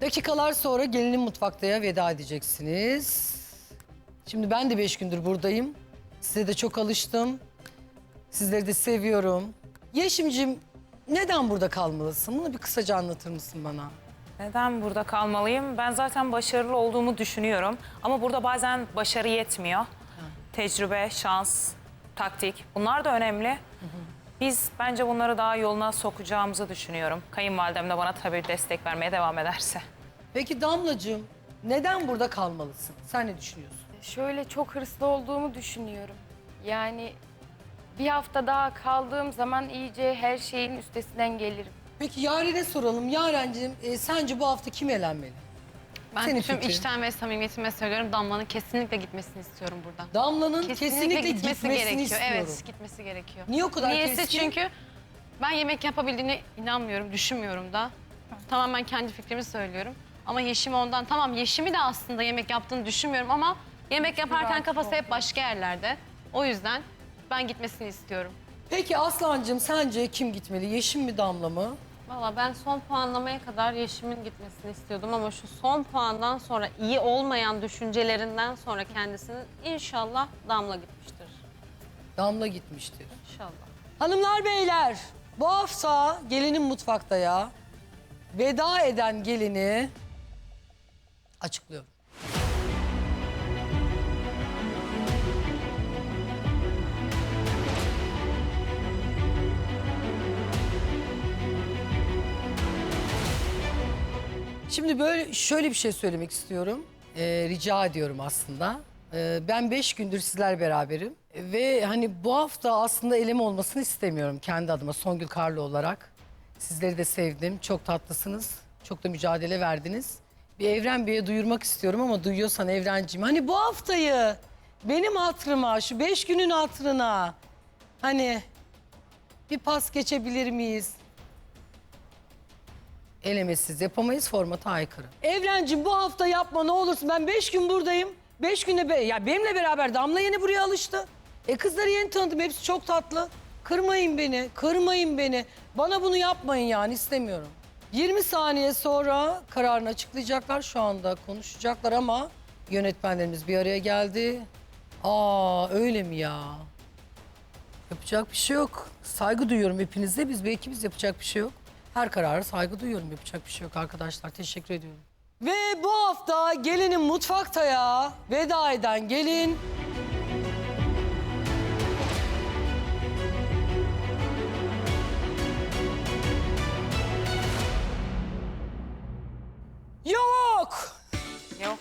Dakikalar sonra gelinin mutfaktaya veda edeceksiniz. Şimdi ben de beş gündür buradayım. Size de çok alıştım. Sizleri de seviyorum. Yeşimcim neden burada kalmalısın? Bunu bir kısaca anlatır mısın bana? Neden burada kalmalıyım? Ben zaten başarılı olduğumu düşünüyorum. Ama burada bazen başarı yetmiyor. Tecrübe, şans, taktik bunlar da önemli. Biz bence bunları daha yoluna sokacağımızı düşünüyorum. Kayınvalidem de bana tabii destek vermeye devam ederse. Peki Damlacığım neden burada kalmalısın? Sen ne düşünüyorsun? Şöyle çok hırslı olduğumu düşünüyorum. Yani bir hafta daha kaldığım zaman iyice her şeyin üstesinden gelirim. Peki Yaren'e soralım. Yaren'cim e, sence bu hafta kim elenmeli? Ben Senin tüm fikrin. içten ve samimiyetime söylüyorum. Damla'nın kesinlikle gitmesini istiyorum buradan. Damla'nın kesinlikle, gitmesini, gerekiyor. istiyorum. Evet, gitmesi gerekiyor. Niye o kadar Niyeyse keskin? çünkü ben yemek yapabildiğine inanmıyorum, düşünmüyorum da. Tamamen kendi fikrimi söylüyorum. Ama Yeşim ondan, tamam Yeşim'i de aslında yemek yaptığını düşünmüyorum ama yemek yaparken kafası hep başka yerlerde. O yüzden ben gitmesini istiyorum. Peki Aslancığım sence kim gitmeli? Yeşim mi Damla mı? Valla ben son puanlamaya kadar Yeşim'in gitmesini istiyordum ama şu son puandan sonra iyi olmayan düşüncelerinden sonra kendisinin inşallah damla gitmiştir. Damla gitmiştir. İnşallah. Hanımlar beyler bu hafta gelinin mutfakta ya. Veda eden gelini açıklıyorum. Şimdi böyle şöyle bir şey söylemek istiyorum. Ee, rica ediyorum aslında. Ee, ben beş gündür sizler beraberim. Ve hani bu hafta aslında elim olmasını istemiyorum kendi adıma Songül Karlı olarak. Sizleri de sevdim. Çok tatlısınız. Çok da mücadele verdiniz. Bir Evren Bey'e duyurmak istiyorum ama duyuyorsan Evrenciğim. Hani bu haftayı benim hatırıma, şu beş günün hatırına hani bir pas geçebilir miyiz? Elemesiz yapamayız formata aykırı. Evrencim bu hafta yapma ne olursun. Ben beş gün buradayım. Beş günde be ya benimle beraber Damla yeni buraya alıştı. E kızları yeni tanıdım. Hepsi çok tatlı. Kırmayın beni. Kırmayın beni. Bana bunu yapmayın yani istemiyorum. 20 saniye sonra kararını açıklayacaklar. Şu anda konuşacaklar ama yönetmenlerimiz bir araya geldi. Aa öyle mi ya? Yapacak bir şey yok. Saygı duyuyorum hepinize. Biz belki biz yapacak bir şey yok. Her karara saygı duyuyorum. Yapacak bir şey yok arkadaşlar. Teşekkür ediyorum. Ve bu hafta gelinin mutfakta ya. Veda eden gelin. Yok. Yok.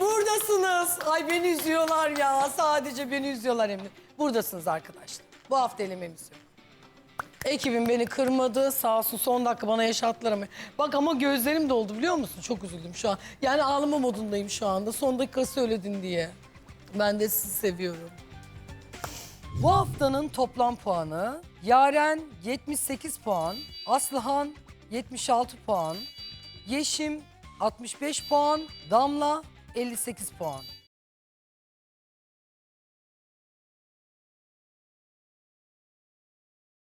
Buradasınız. Ay beni üzüyorlar ya. Sadece beni üzüyorlar hem de. Buradasınız arkadaşlar. Bu hafta elememiz yok. Ekibim beni kırmadı. Sağ olsun son dakika bana yaşattılar ama. Bak ama gözlerim doldu biliyor musun? Çok üzüldüm şu an. Yani ağlama modundayım şu anda. Son dakika söyledin diye. Ben de sizi seviyorum. Bu haftanın toplam puanı Yaren 78 puan, Aslıhan 76 puan, Yeşim 65 puan, Damla 58 puan.